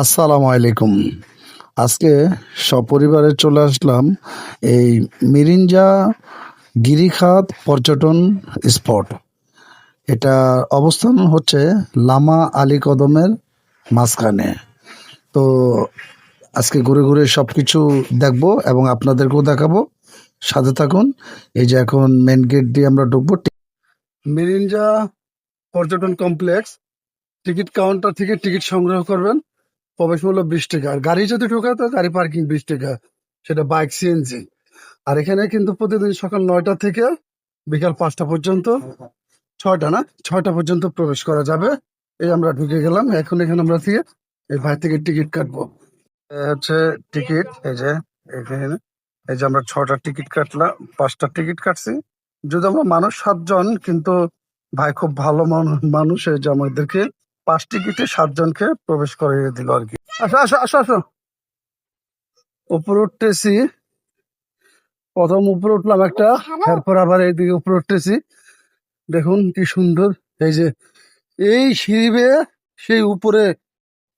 আসসালামু আলাইকুম। আজকে সপরিবারে চলে আসলাম এই মিরিঞ্জা গিরিখাত পর্যটন স্পট। এটা অবস্থান হচ্ছে লামা আলী কদমের মাঝখানে। তো আজকে ঘুরে ঘুরে সব কিছু দেখব এবং আপনাদেরকেও দেখাবো। সাথে থাকুন, এই যে এখন মেন গেট দিয়ে আমরা ঢুকবো মিরিঞ্জা পর্যটন কমপ্লেক্স। টিকিট কাউন্টার থেকে টিকিট সংগ্রহ করবেন। প্রবেশ মূল্য বিশ টাকা। আর গাড়ি যদি ঢোকায় তো গাড়ি পার্কিং বিশ টাকা। সেটা বাইক সিএনজি আর এখানে কিন্তু প্রতিদিন সকাল নয়টা থেকে বিকাল পাঁচটা পর্যন্ত, ছয়টা না? ছয়টা পর্যন্ত প্রবেশ করা যাবে। এই আমরা ঢুকে গেলাম। এখন এখানে আমরা থেকে এই ভাই থেকে টিকিট কাটবো। হচ্ছে টিকিট, এই যে এখানে। এই যে আমরা ছটা টিকিট কাটলাম, পাঁচটা টিকিট কাটছি। যদি আমরা মানুষ সাতজন, কিন্তু ভাই খুব ভালো মানুষ, এই যে আমাদেরকে পাঁচ টিকিটে সাতজনকে প্রবেশ করিয়ে দিল আর কি। আসো আসো আসো আসো। উপরে উঠতেছি। প্রথম উপরে উঠলাম একটা এরপর আবার এইদিকে উপরে উঠতেছি। দেখুন কি সুন্দর। এই যে এই সিঁড়ি বেয়ে সেই উপরে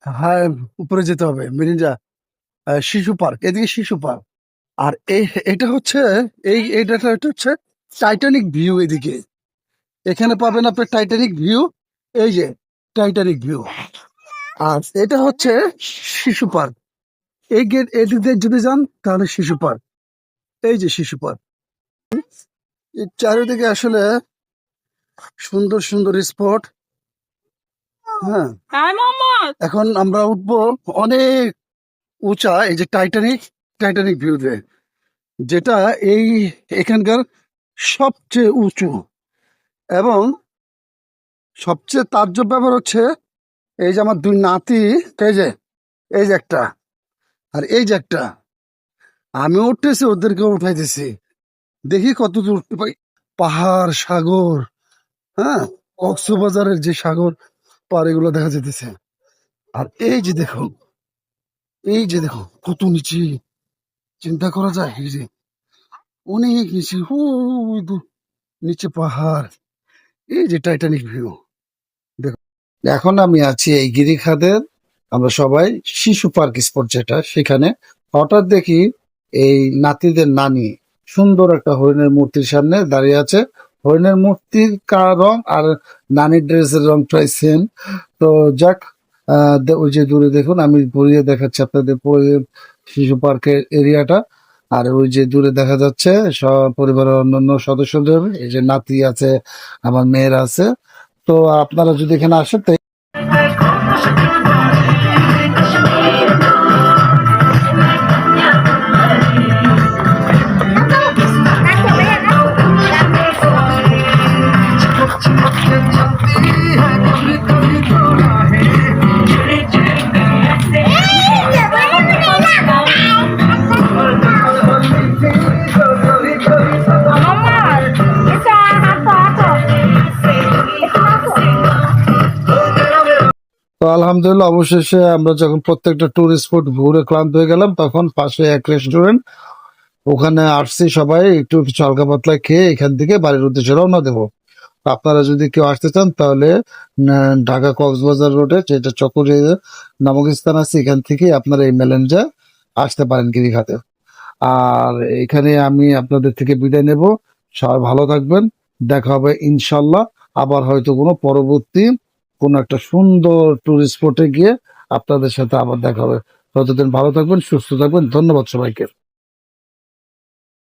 হ্যাঁ উপরে যেতে হবে মিরিঞ্জা শিশু পার্ক এদিকে শিশু পার্ক। আর এই এটা হচ্ছে এই এটা হচ্ছে টাইটানিক ভিউ এদিকে। এখানে পাবেন আপনি টাইটানিক ভিউ এই যে টাইটানিক ভিউ আর এটা হচ্ছে শিশু পার্ক। এই গেট এদিক দিয়ে যদি যান তাহলে শিশু পার্ক। এই যে শিশু পার্ক। চারিদিকে আসলে সুন্দর সুন্দর স্পট। হ্যাঁ। হ্যাঁ এখন আমরা উঠবো অনেক উঁচা এই যে টাইটানিক টাইটানিক ভিউতে যেটা এই এখানকার সবচেয়ে উঁচু। এবং সবচেয়ে তার্য ব্যাপার হচ্ছে এই যে আমার দুই নাতি এই যে এই যে একটা আর এই যে একটা। আমি উঠতেছি ওদেরকে উঠাইতেছি। দেখি কত দূর উঠতে পারি পাহাড়, সাগর হ্যাঁ? কক্সবাজারের যে সাগর পার দেখা যেতেছে আর এই যে দেখো, এই যে দেখো, কত নিচে। চিন্তা করা যায়, এই যে অনেক নিচে হু নিচে পাহাড়। এই যে টাইটানিক ভিউ। এখন আমি আছি এই গিরিখাদের, আমরা সবাই শিশু পার্ক স্পট যেটা, সেখানে। হঠাৎ দেখি এই নাতিদের নানি সুন্দর একটা হরিণের মূর্তির সামনে দাঁড়িয়ে আছে। হরিণের মূর্তির কা- রং আর নানির ড্রেসের রং প্রায় সেম তো যাক ওই যে দূরে দেখুন, আমি ঘুরিয়ে দেখাচ্ছি আপনাদের শিশু পার্কের এরিয়াটা আর ওই যে দূরে দেখা যাচ্ছে, সব পরিবারের অন্যান্য সদস্যদের, এই যে নাতি আছে, আমার মেয়ের আছে। তো আপনারা যদি এখানে আসেন তো আলহামদুলিল্লাহ, অবশেষে আমরা যখন প্রত্যেকটা টুরিস্ট স্পট ঘুরে ক্লান্ত হয়ে গেলাম, তখন পাশে এক রেস্টুরেন্ট ওখানে আসছি সবাই, একটু কিছু হালকা পাতলা খেয়ে এখান থেকে বাড়ির উদ্দেশ্যে রওনা দেবো। আপনারা যদি কেউ আসতে চান, তাহলে ঢাকা কক্সবাজার রোডে যেটা চকরি নামক স্থান আছে, এখান থেকে আপনারা এই মেলেঞ্জা আসতে পারেন গিরিখাতে। আর এখানে আমি আপনাদের থেকে বিদায় নেব। সবাই ভালো থাকবেন। দেখা হবে ইনশাল্লাহ। আবার হয়তো কোনো পরবর্তী কোনো একটা সুন্দর টুরিস্ট স্পটে গিয়ে আপনাদের সাথে আবার দেখা হবে। ততদিন ভালো থাকবেন, সুস্থ থাকবেন। ধন্যবাদ সবাইকে।